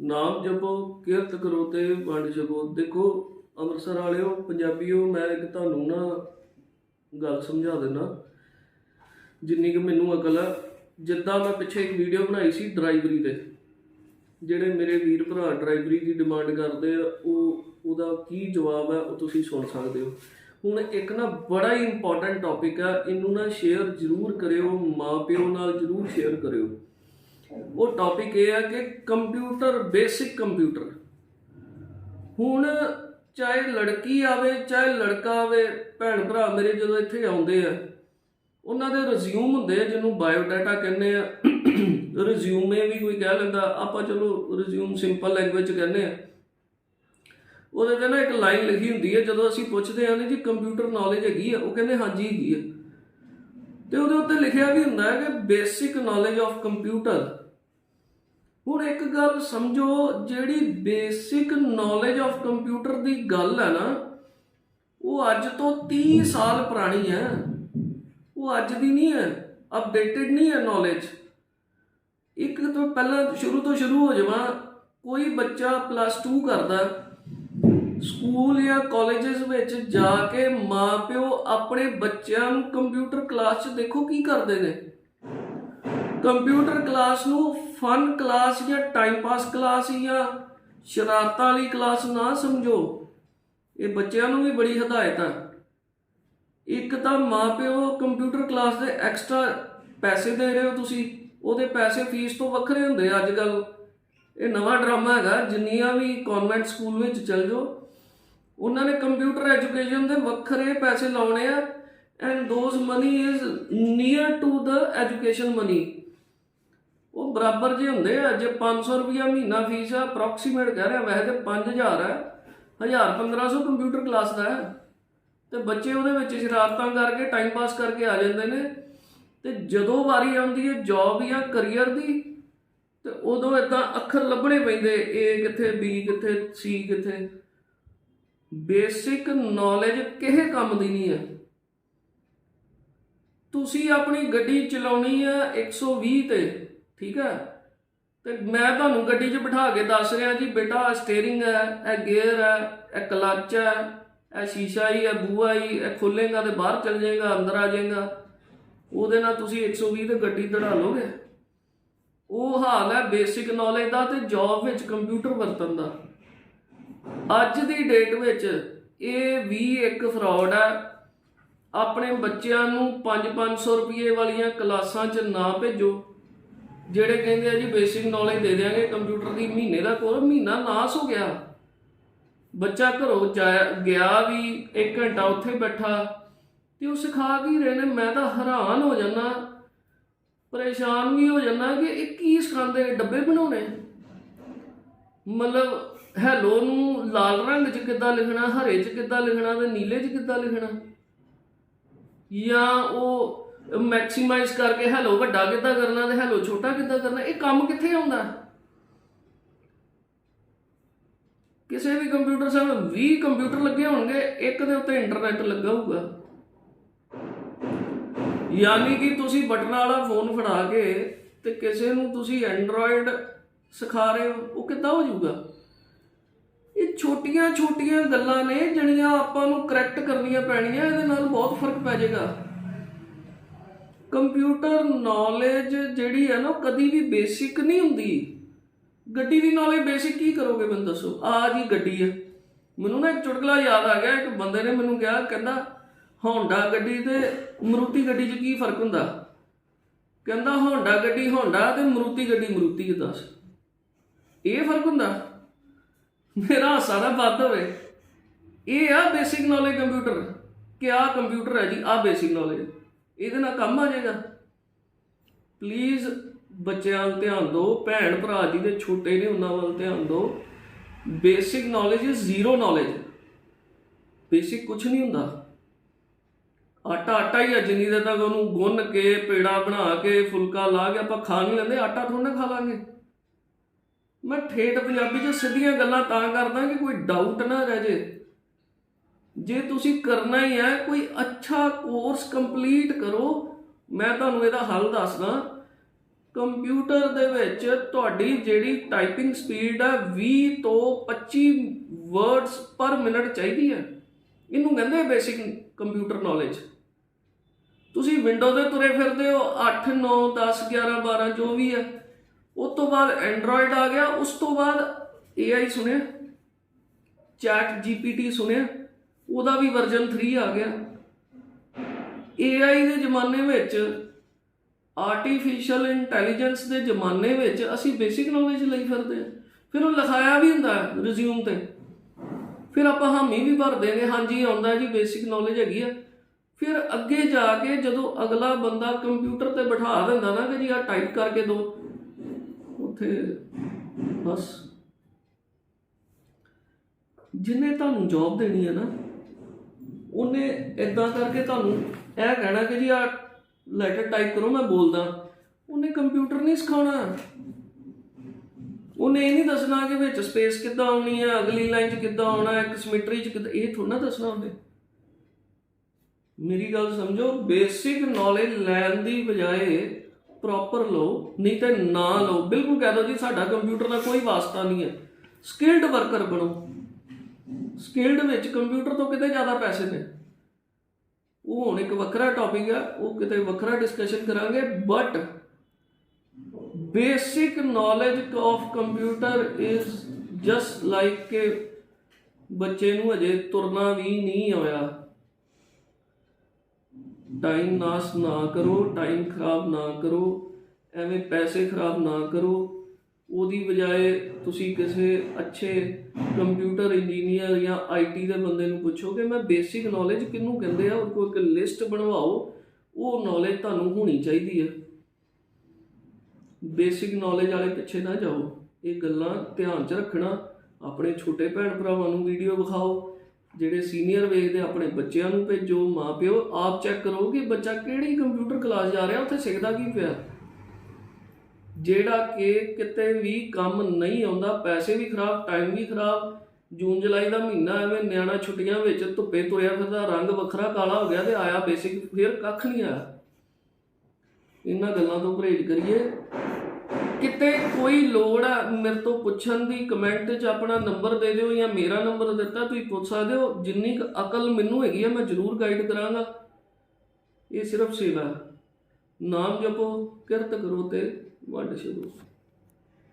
ਨਾਮ ਜਪੋ, ਕਿਰਤ ਕਰੋ ਤੇ ਵੰਡ ਛਕੋ ਦੇਖੋ, ਅੰਮ੍ਰਿਤਸਰ ਵਾਲਿਓ, ਪੰਜਾਬੀਓ, ਮੈਂ ਇੱਕ ਤੁਹਾਨੂੰ ਨਾ ਗੱਲ ਸਮਝਾ ਦਿੰਦਾ ਜਿੰਨੀ ਕਿ ਮੈਨੂੰ ਅਕਲ ਆ, ਜਿੱਦਾਂ ਮੈਂ ਪਿੱਛੇ ਇੱਕ ਵੀਡੀਓ ਬਣਾਈ ਸੀ ਡਰਾਈਵਰੀ ਤੇ, ਜਿਹੜੇ ਮੇਰੇ ਵੀਰ ਭਰਾ ਡਰਾਈਵਰੀ ਦੀ ਡਿਮਾਂਡ ਕਰਦੇ ਆ, ਉਹ, ਉਹਦਾ ਕੀ ਜਵਾਬ ਹੈ ਉਹ ਤੁਸੀਂ ਸੁਣ ਸਕਦੇ ਹੋ। ਹੁਣ ਇੱਕ ਨਾ ਬੜਾ ਹੀ ਇੰਪੋਰਟੈਂਟ ਟੌਪਿਕ ਆ, ਇਹਨੂੰ ਨਾ ਸ਼ੇਅਰ ਜ਼ਰੂਰ ਕਰਿਓ, ਮਾਪਿਓ ਨਾਲ ਜ਼ਰੂਰ ਸ਼ੇਅਰ ਕਰਿਓ। ਉਹ ਟੌਪਿਕ ਇਹ ਹੈ ਕਿ ਕੰਪਿਊਟਰ ਬੇਸਿਕ ਕੰਪਿਊਟਰ ਹੁਣ ਚਾਹੇ ਲੜਕੀ ਆਵੇ, ਚਾਹੇ ਲੜਕਾ ਆਵੇ, ਭੈਣ ਭਰਾ ਮੇਰੇ ਜਦੋਂ ਇੱਥੇ ਆਉਂਦੇ ਆ, ਉਹਨਾਂ ਦੇ ਰਿਜ਼ਿਊਮ ਹੁੰਦੇ ਆ, ਜਿਹਨੂੰ ਬਾਇਓ ਡਾਟਾ ਕਹਿੰਦੇ ਆ। ਰਿਜ਼ਿਊਮੇ ਵੀ ਕੋਈ ਕਹਿ ਲੈਂਦਾ, ਆਪਾਂ ਚਲੋ ਰਿਜ਼ਿਊਮ ਸਿੰਪਲ ਲੈਂਗੁਏਜ ਚ ਕਹਿੰਦੇ ਆ। ਉਹਦੇ ਤੇ ਨਾ ਇੱਕ ਲਾਈਨ ਲਿਖੀ ਹੁੰਦੀ ਹੈ ਜਦੋਂ ਅਸੀਂ ਪੁੱਛਦੇ ਹਾਂ ਨੇ ਜੀ ਕੰਪਿਊਟਰ ਨੌਲੇਜ ਹੈਗੀ ਆ, ਉਹ ਕਹਿੰਦੇ ਹਾਂਜੀ ਹੈਗੀ ਆ। ਤੇ ਉਹਦੇ ਉੱਤੇ ਲਿਖਿਆ ਵੀ ਹੁੰਦਾ ਹੈ ਕਿ ਬੇਸਿਕ ਨੌਲੇਜ ਆਫ ਕੰਪਿਊਟਰ ਹੁਣ ਇੱਕ ਗੱਲ ਸਮਝੋ, ਜਿਹੜੀ ਬੇਸਿਕ ਨੌਲੇਜ ਆਫ ਕੰਪਿਊਟਰ ਦੀ ਗੱਲ ਹੈ ਨਾ, ਉਹ ਅੱਜ ਤੋਂ 30 ਸਾਲ ਪੁਰਾਣੀ ਹੈ। ਉਹ ਅੱਜ ਦੀ ਨਹੀਂ ਹੈ ਅਪਡੇਟਡ ਨਹੀਂ ਹੈ ਨੌਲੇਜ ਇੱਕ ਤੋਂ ਪਹਿਲਾਂ ਸ਼ੁਰੂ ਤੋਂ ਸ਼ੁਰੂ ਹੋ ਜਾਵਾਂ, ਕੋਈ ਬੱਚਾ ਪਲੱਸ 2 ਕਰਦਾ ਸਕੂਲ ਜਾਂ ਕਾਲਜਸ ਵਿੱਚ ਜਾ ਕੇ ਮਾਪਿਓ ਆਪਣੇ ਬੱਚਿਆਂ ਨੂੰ ਕੰਪਿਊਟਰ ਕਲਾਸ 'ਚ ਦੇਖੋ ਕੀ ਕਰਦੇ ਨੇ। ਕੰਪਿਊਟਰ ਕਲਾਸ ਨੂੰ ਫਨ ਕਲਾਸ ਜਾਂ ਟਾਈਮ ਪਾਸ ਕਲਾਸ ਜਾਂ ਸ਼ਰਾਰਤਾਂ ਵਾਲੀ ਕਲਾਸ ਨਾ ਸਮਝੋ। ਇਹ ਬੱਚਿਆਂ ਨੂੰ ਵੀ ਬੜੀ ਹਦਾਇਤ ਹੈ ਇੱਕ ਤਾਂ ਮਾਪਿਓ ਕੰਪਿਊਟਰ ਕਲਾਸ ਦੇ ਐਕਸਟਰਾ ਪੈਸੇ ਦੇ ਰਹੇ ਹੋ ਤੁਸੀਂ, ਉਹਦੇ ਪੈਸੇ ਫੀਸ ਤੋਂ ਵੱਖਰੇ ਹੁੰਦੇ ਆ ਅੱਜ ਕੱਲ ਇਹ ਨਵਾਂ ਡਰਾਮਾ ਹੈਗਾ, ਜਿੰਨੀਆਂ ਵੀ ਕਨਵੈਂਟ ਸਕੂਲ ਵਿੱਚ ਚੱਲ ਜਾਓ, ਉਹਨਾਂ ਨੇ ਕੰਪਿਊਟਰ ਐਜੂਕੇਸ਼ਨ ਦੇ ਵੱਖਰੇ ਪੈਸੇ ਲਾਉਣੇ ਆ and those money is near to the education money ਉਹ ਬਰਾਬਰ ਜੇ ਹੁੰਦੇ ਆ, ਜੇ 500 ਰੁਪਿਆ ਮਹੀਨਾ ਫੀਸ ਆ ਅਪਰੋਕਸੀਮੇਟ ਕਹਿ ਰਿਹਾ ਵੈਸੇ ਤੇ 5000 ਹੈ 1000 1500 ਕੰਪਿਊਟਰ ਕਲਾਸ ਦਾ ਹੈ। ਤੇ ਬੱਚੇ ਉਹਦੇ ਵਿੱਚ ਸ਼ਰਾਰਤਾਂ ਕਰਕੇ ਟਾਈਮ ਪਾਸ ਕਰਕੇ ਆ ਜਾਂਦੇ ਨੇ। ਤੇ ਜਦੋਂ ਵਾਰੀ ਆਉਂਦੀ ਹੈ ਜੌਬ ਜਾਂ ਕਰੀਅਰ ਦੀ, ਤੇ ਉਦੋਂ ਇਦਾਂ ਅੱਖਰ ਲੱਭਣੇ ਪੈਂਦੇ ਏ ਕਿੱਥੇ ਬੀ ਕਿੱਥੇ ਸੀ ਕਿੱਥੇ। ਬੇਸਿਕ ਨੌਲੇਜ ਕਿਸੇ ਕੰਮ ਦੀ ਨਹੀਂ ਹੈ। ਤੁਸੀਂ ਆਪਣੀ ਗੱਡੀ ਚਲਾਉਣੀ ਹੈ 120 ਤੇ। ਠੀਕ ਹੈ? ਤੇ ਮੈਂ ਤੁਹਾਨੂੰ ਗੱਡੀ 'ਚ ਬਿਠਾ ਕੇ ਦੱਸ ਰਿਹਾ ਜੀ, ਬੇਟਾ ਸਟੀਅਰਿੰਗ ਹੈ, ਇਹ ਗੇਅਰ ਹੈ, ਇਹ ਕਲੱਚ ਹੈ, ਇਹ ਸ਼ੀਸ਼ਾ ਹੀ ਹੈ, ਬੂਹਾ ਹੀ, ਇਹ ਖੋਲੇਗਾ ਤੇ ਬਾਹਰ ਚਲ ਜਾਏਗਾ, ਅੰਦਰ ਆ ਜਾਏਗਾ। ਉਹਦੇ ਨਾਲ ਤੁਸੀਂ 120 ਤੇ ਗੱਡੀ ਦੜਾ ਲੋਗੇ। ਉਹ ਹਾਲ ਹੈ ਬੇਸਿਕ ਨੌਲੇਜ ਦਾ ਤੇ ਜੌਬ ਵਿੱਚ ਕੰਪਿਊਟਰ ਵਰਤਨ ਦਾ। ਅੱਜ ਦੀ ਡੇਟ ਵਿੱਚ ਇਹ ਵੀ ਇੱਕ ਫਰਾਡ ਹੈ। ਆਪਣੇ ਬੱਚਿਆਂ ਨੂੰ 5-500 ਰੁਪਏ ਵਾਲੀਆਂ ਕਲਾਸਾਂ 'ਚ ਨਾ ਭੇਜੋ। ਜਿਹੜੇ ਕਹਿੰਦੇ ਆ ਜੀ ਬੇਸਿਕ ਨੌਲੇਜ ਦੇ ਦਿਆਂਗੇ ਕੰਪਿਊਟਰ ਦੀ ਮਹੀਨੇ ਦਾ ਕੋਰਸ ਮਹੀਨਾ ਨਾਸ ਹੋ ਗਿਆ। ਬੱਚਾ ਘਰੋਂ ਗਿਆ ਵੀ 1 ਘੰਟਾ ਉੱਥੇ ਬੈਠਾ, ਤੇ ਉਹ ਸਿਖਾ ਕੀ ਰਹੇ ਨੇ? ਮੈਂ ਤਾਂ ਹੈਰਾਨ ਹੋ ਜਾਂਦਾ, ਪਰੇਸ਼ਾਨ ਵੀ ਹੋ ਜਾਂਦਾ ਕਿ ਇਹ ਕੀ ਸਿਖਾਉਂਦੇ ਨੇ? ਡੱਬੇ ਬਣਾਉਣੇ? ਮਤਲਬ ਹੈਲੋ ਨੂੰ ਲਾਲ ਰੰਗ 'ਚ ਕਿੱਦਾਂ ਲਿਖਣਾ, ਹਰੇ 'ਚ ਕਿੱਦਾਂ ਲਿਖਣਾ ਤੇ ਨੀਲੇ 'ਚ ਕਿੱਦਾਂ ਲਿਖਣਾ? ਜਾਂ ਉਹ ਮੈਕਸਿਮਾਈਜ਼ ਕਰਕੇ ਹੈਲੋ ਵੱਡਾ ਕਿੱਦਾਂ ਕਰਨਾ ਤੇ ਹੈਲੋ ਛੋਟਾ ਕਿੱਦਾਂ ਕਰਨਾ, ਇਹ ਕੰਮ ਕਿੱਥੇ ਆਉਂਦਾ? ਕਿਸੇ ਵੀ ਕੰਪਿਊਟਰ ਸਾਹਿਬ 20 ਕੰਪਿਊਟਰ ਲੱਗੇ ਹੋਣਗੇ, ਇੱਕ ਦੇ ਉੱਤੇ ਇੰਟਰਨੈਟ ਲੱਗਾ ਹੋਊਗਾ ਯਾਨੀ ਕਿ ਤੁਸੀਂ ਬਟਨਾਂ ਵਾਲਾ ਫੋਨ ਫੜਾ ਕੇ ਤੇ ਕਿਸੇ ਨੂੰ ਤੁਸੀਂ ਐਂਡਰੋਇਡ ਸਿਖਾ ਰਹੇ ਹੋ, ਉਹ ਕਿੱਦਾਂ ਹੋ ਜਾਊਗਾ? ਇਹ ਛੋਟੀਆਂ ਛੋਟੀਆਂ ਗੱਲਾਂ ਨੇ, ਜਿਹੜੀਆਂ ਆਪਾਂ ਨੂੰ ਕਰੈਕਟ ਕਰਨੀਆਂ ਪੈਣੀਆਂ, ਇਹਦੇ ਨਾਲ ਬਹੁਤ ਫ਼ਰਕ ਪੈ ਜਾਏਗਾ। ਕੰਪਿਊਟਰ ਨੌਲੇਜ ਜਿਹੜੀ ਹੈ ਨਾ, ਉਹ ਕਦੀ ਵੀ ਬੇਸਿਕ ਨਹੀਂ ਹੁੰਦੀ। ਗੱਡੀ ਦੀ ਨੌਲੇਜ ਬੇਸਿਕ ਕੀ ਕਰੋਗੇ ਮੈਨੂੰ ਦੱਸੋ? ਆ ਜੀ ਗੱਡੀ ਹੈ। ਮੈਨੂੰ ਨਾ ਇੱਕ ਚੁਟਕਲਾ ਯਾਦ ਆ ਗਿਆ, ਇੱਕ ਬੰਦੇ ਨੇ ਮੈਨੂੰ ਕਿਹਾ, ਕਹਿੰਦਾ ਹੋਂਡਾ ਗੱਡੀ ਤੇ ਮਰੂਤੀ ਗੱਡੀ 'ਚ ਕੀ ਫ਼ਰਕ ਹੁੰਦਾ? ਕਹਿੰਦਾ ਹੋਂਡਾ ਗੱਡੀ ਹੋਂਡਾ ਤੇ ਮਰੂਤੀ ਗੱਡੀ, ਮਰੂਤੀ 'ਚ ਦੱਸ। ਇਹ ਫ਼ਰਕ ਹੁੰਦਾ? ਮੇਰਾ ਹਾਸਾ ਨਾ ਵੱਧ ਹੋਵੇ। ਇਹ ਆ ਬੇਸਿਕ ਨੌਲੇਜ ਕੰਪਿਊਟਰ ਕਿ ਆ ਕੰਪਿਊਟਰ ਹੈ ਜੀ ਆ ਬੇਸਿਕ ਨੌਲੇਜ ਇਹਦੇ ਨਾਲ ਕੰਮ ਆ ਜਾਏਗਾ। ਪਲੀਜ਼ ਬੱਚਿਆਂ ਵੱਲ ਧਿਆਨ ਦਿਓ, ਭੈਣ ਭਰਾ ਜੀ ਦੇ ਛੋਟੇ ਨੇ, ਉਹਨਾਂ ਵੱਲ ਧਿਆਨ ਦਿਓ। Basic knowledge is zero knowledge basic ਕੁਝ ਨਹੀਂ ਹੁੰਦਾ। ਆਟਾ ਆਟਾ ਹੀ ਆ, ਜਿੰਨੀ ਦੇਰ ਤੱਕ ਉਹਨੂੰ ਗੁੰਨ ਕੇ, ਪੇੜਾ ਬਣਾ ਕੇ, ਫੁਲਕਾ ਲਾ ਕੇ ਆਪਾਂ ਖਾ ਨਹੀਂ ਲੈਂਦੇ, ਆਟਾ ਥੋੜਾ ਖਾ ਲਾਂਗੇ। ਮੈਂ ਠੇਠ ਪੰਜਾਬੀ 'ਚ ਸਿੱਧੀਆਂ ਗੱਲਾਂ ਤਾਂ ਕਰਦਾ ਕਿ ਕੋਈ ਡਾਊਟ ਨਾ ਰਹਿ ਜੇ। ਜੇ ਤੁਸੀਂ ਕਰਨਾ ਹੀ ਹੈ, ਕੋਈ ਅੱਛਾ ਕੋਰਸ ਕੰਪਲੀਟ ਕਰੋ, ਮੈਂ ਤੁਹਾਨੂੰ ਇਹਦਾ ਹੱਲ ਦੱਸਦਾ। ਕੰਪਿਊਟਰ ਦੇ ਵਿੱਚ ਤੁਹਾਡੀ ਜਿਹੜੀ ਟਾਈਪਿੰਗ ਸਪੀਡ ਹੈ 20 ਤੋਂ 25 ਵਰਡਸ ਪਰ ਮਿੰਟ ਚਾਹੀਦੀ ਹੈ। ਇਹਨੂੰ ਕਹਿੰਦੇ ਬੇਸਿਕ ਕੰਪਿਊਟਰ ਨੌਲੇਜ ਤੁਸੀਂ ਵਿੰਡੋ ਦੇ ਤੁਰੇ ਫਿਰਦੇ ਹੋ 8 9 10 11 12 ਜੋ ਵੀ ਹੈ, ਉਸ ਤੋਂ ਬਾਅਦ ਐਂਡਰੋਇਡ ਆ ਗਿਆ, ਉਸ ਤੋਂ ਬਾਅਦ AI ਸੁਣਿਆ ਚੈਟ GPT ਸੁਣਿਆ। ਉਹਦਾ ਵੀ ਵਰਜ਼ਨ 3 ਆ ਗਿਆ। AI ਦੇ ਜ਼ਮਾਨੇ ਵਿੱਚ ਆਰਟੀਫੀਸ਼ੀਅਲ ਇੰਟੈਲੀਜੈਂਸ ਦੇ ਜ਼ਮਾਨੇ ਵਿੱਚ ਅਸੀਂ ਬੇਸਿਕ ਨੌਲੇਜ ਲਈ ਫਿਰਦੇ ਹਾਂ। ਫਿਰ ਉਹ ਲਿਖਾਇਆ ਵੀ ਹੁੰਦਾ ਰਿਜ਼ਿਊਮ ਤੇ। ਫਿਰ ਆਪਾਂ ਹਾਮੀ ਵੀ ਭਰਦੇ ਦੇਂਗੇ ਹਾਂਜੀ ਆਉਂਦਾ ਜੀ ਬੇਸਿਕ ਨੌਲੇਜ ਹੈਗੀ ਆ। ਫਿਰ ਅੱਗੇ ਜਾ ਕੇ ਜਦੋਂ ਅਗਲਾ ਬੰਦਾ ਕੰਪਿਊਟਰ ਤੇ ਬਿਠਾ ਦਿੰਦਾ ਨਾ ਕਿ ਜੀ ਆ ਟਾਈਪ ਕਰਕੇ ਦੋ, ਉੱਥੇ ਬਸ। ਜਿਹਨੇ ਤੁਹਾਨੂੰ ਜੌਬ ਦੇਣੀ ਹੈ ਨਾ ਉਹਨੇ ਇਦਾਂ ਕਰਕੇ ਤੁਹਾਨੂੰ ਇਹ ਕਹਿਣਾ ਕਿ ਜੀ ਆ ਲੈਟਰ ਟਾਈਪ ਕਰੋ, ਮੈਂ ਬੋਲਦਾ। ਉਹਨੇ ਕੰਪਿਊਟਰ ਨਹੀਂ ਸਿਖਾਉਣਾ। ਉਹਨੇ ਇਹ ਨਹੀਂ ਦੱਸਣਾ ਕਿ ਵਿੱਚ ਸਪੇਸ ਕਿੱਦਾਂ ਆਉਣੀ ਹੈ ਅਗਲੀ ਲਾਈਨ 'ਚ ਕਿੱਦਾਂ ਆਉਣਾ ਹੈ ਇੱਕ ਸਿਮੈਟਰੀ 'ਚ ਕਿੱਦਾਂ ਇਹ ਥੋੜਾ ਦੱਸਣਾ ਉਹਨੇ। ਮੇਰੀ ਗੱਲ ਸਮਝੋ ਬੇਸਿਕ ਨੌਲੇਜ ਲੈਣ ਦੀ ਬਜਾਏ ਪ੍ਰੋਪਰ ਲਓ, ਨਹੀਂ ਤਾਂ ਨਾ ਲਓ। ਬਿਲਕੁਲ ਕਹਿ ਦੋ ਜੀ, ਸਾਡਾ ਕੰਪਿਊਟਰ ਨਾਲ ਕੋਈ ਵਾਸਤਾ ਨਹੀਂ ਹੈ। ਸਕਿਲਡ ਵਰਕਰ ਬਣੋ। ਸਕਿਲਡ ਵਿੱਚ ਕੰਪਿਊਟਰ ਤੋਂ ਕਿਤੇ ਜ਼ਿਆਦਾ ਪੈਸੇ ਨੇ। ਉਹ ਹੁਣ ਇੱਕ ਵੱਖਰਾ ਟੌਪਿਕ ਆ, ਉਹ ਕਿਤੇ ਵੱਖਰਾ ਡਿਸਕਸ਼ਨ ਕਰਾਂਗੇ but basic knowledge of computer is just like ਕਿ ਬੱਚੇ ਨੂੰ ਅਜੇ ਤੁਰਨਾ ਵੀ ਨਹੀਂ ਆਇਆ। ਟਾਈਮ ਨਾਸ ਨਾ ਕਰੋ ਟਾਈਮ ਖਰਾਬ ਨਾ ਕਰੋ, ਐਵੇਂ ਪੈਸੇ ਖਰਾਬ ਨਾ ਕਰੋ। ਉਹਦੀ ਬਜਾਏ ਤੁਸੀਂ ਕਿਸੇ ਅੱਛੇ ਕੰਪਿਊਟਰ ਇੰਜੀਨੀਅਰ ਜਾਂ ਆਈਟੀ ਦੇ ਬੰਦੇ ਨੂੰ ਪੁੱਛੋ ਕਿ ਮੈਂ ਬੇਸਿਕ ਨੌਲੇਜ ਕਿਹਨੂੰ ਕਹਿੰਦੇ ਆ? ਉਹ ਕੋਈ ਇੱਕ ਲਿਸਟ ਬਣਵਾਓ। ਉਹ ਨੌਲੇਜ ਤੁਹਾਨੂੰ ਹੋਣੀ ਚਾਹੀਦੀ ਹੈ ਬੇਸਿਕ ਨੌਲੇਜ ਵਾਲੇ ਪਿੱਛੇ ਨਾ ਜਾਓ। ਇਹ ਗੱਲਾਂ ਧਿਆਨ 'ਚ ਰੱਖਣਾ। ਆਪਣੇ ਛੋਟੇ ਭੈਣ ਭਰਾਵਾਂ ਨੂੰ ਵੀਡੀਓ ਵਿਖਾਓ। ਜਿਹੜੇ ਸੀਨੀਅਰ ਵੇਖਦੇ ਆਪਣੇ ਬੱਚਿਆਂ ਨੂੰ ਭੇਜੋ, ਮਾਪਿਓ, ਆਪ ਚੈੱਕ ਕਰੋ ਕਿ ਬੱਚਾ ਕਿਹੜੀ ਕੰਪਿਊਟਰ ਕਲਾਸ ਜਾ ਰਿਹਾ, ਉੱਥੇ ਸਿੱਖਦਾ ਕੀ ਪਿਆ? ਜਿਹੜਾ ਕਿ ਕਿਤੇ ਵੀ ਕੰਮ ਨਹੀਂ ਆਉਂਦਾ, ਪੈਸੇ ਵੀ ਖਰਾਬ ਟਾਈਮ ਵੀ ਖਰਾਬ, ਜੂਨ, ਜੁਲਾਈ ਦਾ ਮਹੀਨਾ ਐਵੇਂ ਨਿਆਣਾ ਛੁੱਟੀਆਂ ਵਿੱਚ ਧੁੱਪੇ ਤੁਰਿਆ ਫਿਰਦਾ, ਰੰਗ ਵੱਖਰਾ ਕਾਲਾ ਹੋ ਗਿਆ ਤੇ ਆਇਆ ਬੇਸਿਕ ਫਿਰ ਕੱਖ ਨਹੀਂ ਆਇਆ। ਇਹਨਾਂ ਗੱਲਾਂ ਤੋਂ ਪਰਹੇਜ਼ ਕਰੀਏ। ਕਿਤੇ ਕੋਈ ਲੋੜ ਆ ਮੇਰੇ ਤੋਂ ਪੁੱਛਣ ਦੀ ਕਮੈਂਟ 'ਚ ਆਪਣਾ ਨੰਬਰ ਦੇ ਦਿਓ ਜਾਂ ਮੇਰਾ ਨੰਬਰ ਦਿੱਤਾ, ਤੁਸੀਂ ਪੁੱਛ ਸਕਦੇ ਹੋ। ਜਿੰਨੀ ਕੁ ਅਕਲ ਮੈਨੂੰ ਹੈਗੀ ਆ, ਮੈਂ ਜ਼ਰੂਰ ਗਾਈਡ ਕਰਾਂਗਾ। ਇਹ ਸਿਰਫ ਸੇਵਾ ਨਾਮ ਜਪੋ, ਕਿਰਤ ਕਰੋ ਤੇ ਵੰਡ ਛਕੋ